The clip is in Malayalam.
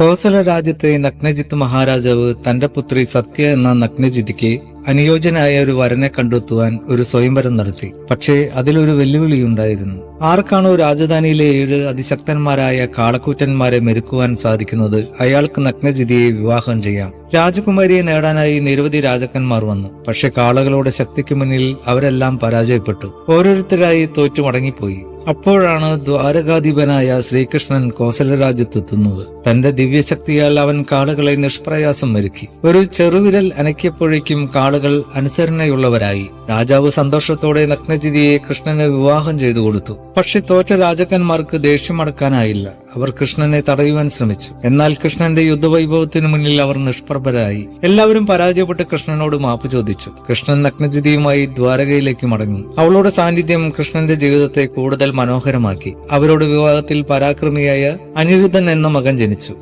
കോസല രാജ്യത്തെ നഗ്നജിത്ത് മഹാരാജാവ് തന്റെ പുത്രി സത്യ എന്ന നഗ്നജിത്തിക്ക് അനുയോജ്യനായ ഒരു വരനെ കണ്ടെത്തുവാൻ ഒരു സ്വയംവരം നടത്തി. പക്ഷേ അതിലൊരു വെല്ലുവിളി ഉണ്ടായിരുന്നു. ആർക്കാണോ രാജധാനിയിലെ ഏഴ് അതിശക്തന്മാരായ കാളക്കൂറ്റന്മാരെ മെരുക്കുവാൻ സാധിക്കുന്നത്? അയാൾക്ക് നഗ്നജിതിയെ വിവാഹം ചെയ്യാം. രാജകുമാരിയെ നേടാനായി നിരവധി രാജാക്കന്മാർ വന്നു. പക്ഷെ കാളകളുടെ ശക്തിക്ക് മുന്നിൽ അവരെല്ലാം പരാജയപ്പെട്ടു. ഓരോരുത്തരായി തോറ്റു മടങ്ങിപ്പോയി. അപ്പോഴാണ് ദ്വാരകാധിപനായ ശ്രീകൃഷ്ണൻ കോസലരാജ്യത്തെത്തുന്നത്. തന്റെ ദിവ്യശക്തിയാൽ അവൻ കാളുകളെ നിഷ്പ്രയാസം വരുക്കി ഒരു ചെറുവിരൽ അനക്കിയപ്പോഴേക്കും കാളുകൾ അനുസരണയുള്ളവരായി. രാജാവ് സന്തോഷത്തോടെ നഗ്നജിതിയെ കൃഷ്ണന് വിവാഹം ചെയ്തു കൊടുത്തു. പക്ഷെ തോറ്റ രാജാക്കന്മാർക്ക് ദേഷ്യമടക്കാനായില്ല അവർ കൃഷ്ണനെ തടയുവാൻ ശ്രമിച്ചു. എന്നാൽ കൃഷ്ണന്റെ യുദ്ധവൈഭവത്തിനു മുന്നിൽ അവർ നിഷ്പ്രഭരായി. എല്ലാവരും പരാജയപ്പെട്ട് കൃഷ്ണനോട് മാപ്പ് ചോദിച്ചു. കൃഷ്ണൻ നഗ്നജിതിയുമായി ദ്വാരകയിലേക്ക് മടങ്ങി. അവളുടെ സാന്നിധ്യം കൃഷ്ണന്റെ ജീവിതത്തെ കൂടുതൽ മനോഹരമാക്കി. അവരുടെ വിവാഹത്തിൽ പരാക്രമിയായ അനിരുദ്ധൻ എന്ന മകൻ ജനിച്ചു.